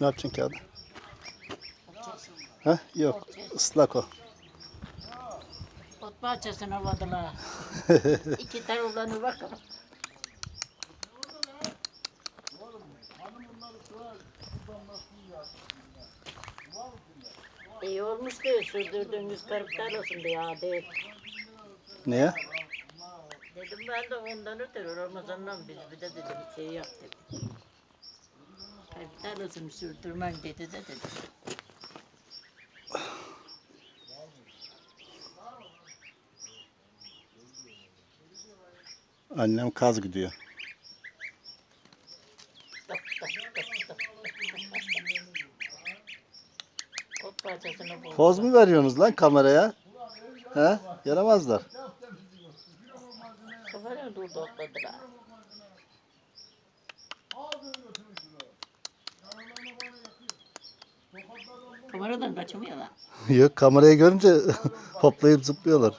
Ne yapacaksın kağıdı? Ha? Yok. Islak o. Ot bahçesine vadılar. İki tane olanı bakalım. İyi olmuş diye sürdürdüğümüz karıklar olsun diye adet. Niye? Dedim ben de ondan ötürü Ramazan'dan biz bir de dedim şey yap dedim. Karıklar olsun sürdürmem dedi de dedim. Annem kaz gidiyor. Poz mu veriyorsunuz lan kameraya? He? Yaramazlar. Kafana durdu Kameradan kaçamıyorlar. Yok kamerayı görünce hoplayıp zıplıyorlar.